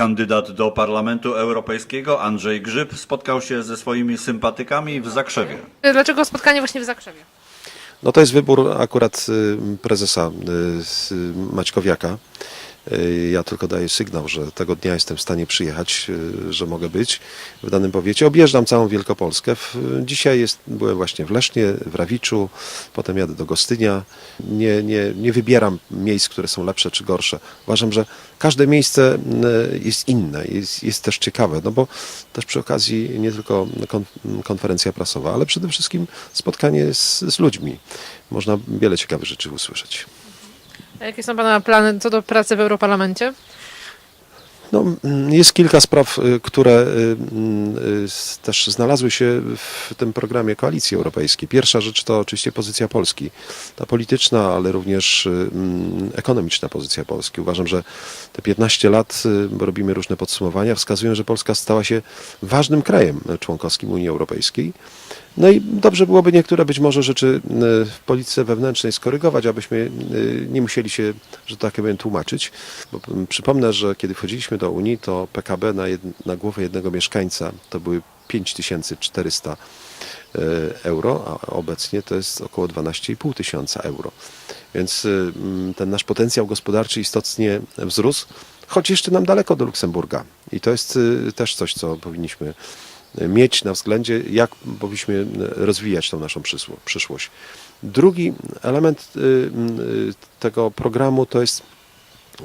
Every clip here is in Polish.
Kandydat do Parlamentu Europejskiego Andrzej Grzyb spotkał się ze swoimi sympatykami w Zakrzewie. Dlaczego spotkanie właśnie w Zakrzewie? No to jest wybór akurat y, prezesa y, Maćkowiaka. Y, Ja tylko daję sygnał, że tego dnia jestem w stanie przyjechać, y, że mogę być w danym powiecie. Objeżdżam całą Wielkopolskę. Dzisiaj jest, byłem właśnie w Lesznie, w Rawiczu, potem jadę do Gostynia. Nie, nie, nie wybieram miejsc, które są lepsze czy gorsze. Uważam, że każde miejsce y, jest inne, jest, jest też ciekawe, no bo też przy okazji nie tylko kon, konferencja prasowa, ale przede wszystkim spotkanie z, z ludźmi. Można wiele ciekawych rzeczy usłyszeć. A jakie są Pana plany co do pracy w Europarlamencie? No, mm, jest kilka spraw, y, które y, mm, y, też znalazły się w tym programie Koalicji Europejskiej. Pierwsza rzecz to oczywiście pozycja Polski. Ta polityczna, ale również mm, ekonomiczna pozycja Polski. Uważam, że te 15 lat, bo robimy różne podsumowania, wskazują, że Polska stała się ważnym krajem członkowskim Unii Europejskiej. No i dobrze byłoby niektóre być może rzeczy y, w polityce wewnętrznej skorygować, abyśmy y, nie musieli się, że tak powiem, tłumaczyć. Bo przypomnę, że kiedy wchodziliśmy do Unii, to PKB na, jed, na głowę jednego mieszkańca to były 5400 y, euro, a obecnie to jest około 12,5 tysiąca euro. Więc ten nasz potencjał gospodarczy istotnie wzrósł, choć jeszcze nam daleko do Luksemburga. I to jest też coś, co powinniśmy mieć na względzie, jak powinniśmy rozwijać tą naszą przyszłość. Drugi element y, y, tego programu to jest e,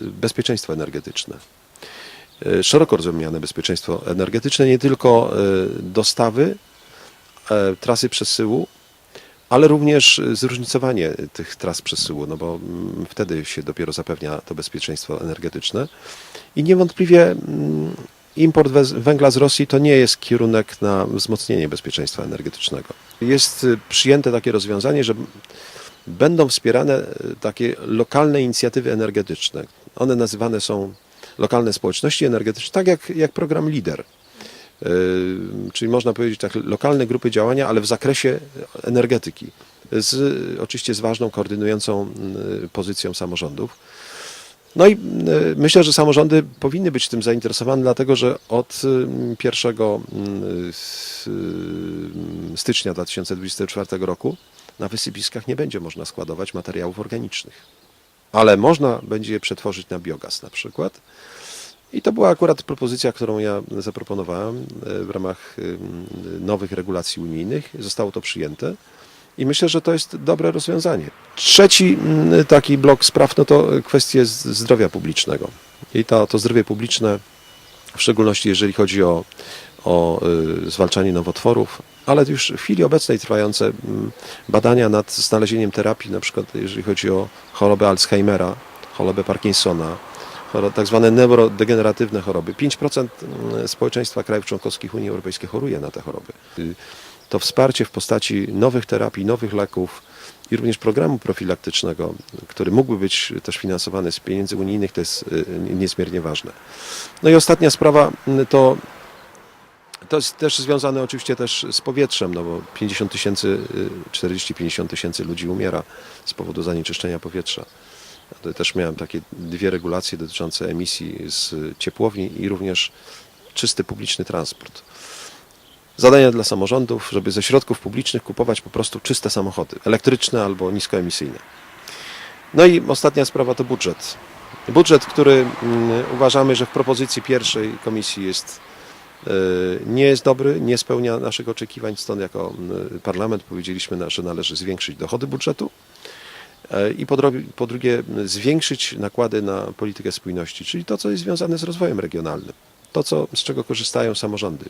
bezpieczeństwo energetyczne. E, Szeroko rozumiane bezpieczeństwo energetyczne, nie tylko e, dostawy, trasy przesyłu, ale również zróżnicowanie tych tras przesyłu, no bo mm, wtedy się dopiero zapewnia to bezpieczeństwo energetyczne. I niewątpliwie mm, import węgla z Rosji to nie jest kierunek na wzmocnienie bezpieczeństwa energetycznego. Jest y, przyjęte takie rozwiązanie, że będą wspierane y, takie lokalne inicjatywy energetyczne. One nazywane są lokalne społeczności energetyczne, tak jak, jak program LIDER. Yy, Czyli można powiedzieć tak, lokalne grupy działania, ale w zakresie energetyki. Z, oczywiście z ważną koordynującą pozycją samorządów. No i yy, myślę, że samorządy powinny być tym zainteresowane, dlatego że od yy, 1 yy, s- yy, stycznia 2024 roku na wysypiskach nie będzie można składować materiałów organicznych. Ale można będzie je przetworzyć na biogaz na przykład. I to była akurat propozycja, którą ja zaproponowałem e, w ramach ym, nowych regulacji unijnych. Zostało to przyjęte. I myślę, że to jest dobre rozwiązanie. Trzeci mm, taki blok spraw no to kwestie zdrowia publicznego. I to, to zdrowie publiczne, w szczególności jeżeli chodzi o, o y, zwalczanie nowotworów, ale już w chwili obecnej trwające mm, badania nad znalezieniem terapii, na przykład jeżeli chodzi o chorobę Alzheimera, chorobę Parkinsona, tak zwane neurodegeneratywne choroby. 5% społeczeństwa krajów członkowskich Unii Europejskiej choruje na te choroby. Y, To wsparcie w postaci nowych terapii, nowych leków i również programu profilaktycznego, który mógłby być też finansowany z pieniędzy unijnych, to jest y, niezmiernie ważne. No i ostatnia sprawa y, to to jest też związane oczywiście też z powietrzem, no bo 50 tysięcy, 40-50 tysięcy ludzi umiera z powodu zanieczyszczenia powietrza. Ja też miałem takie dwie regulacje dotyczące emisji z ciepłowni i również czysty publiczny transport. Zadania dla samorządów, żeby ze środków publicznych kupować po prostu czyste samochody, elektryczne albo niskoemisyjne. No i ostatnia sprawa to budżet. Budżet, który mm, uważamy, że w propozycji pierwszej komisji jest e, nie jest dobry, nie spełnia naszych oczekiwań, stąd jako mm, parlament powiedzieliśmy, że należy zwiększyć dochody budżetu e, i po, drugie m, zwiększyć nakłady na politykę spójności, czyli to, co jest związane z rozwojem regionalnym, to, co, z czego korzystają samorządy.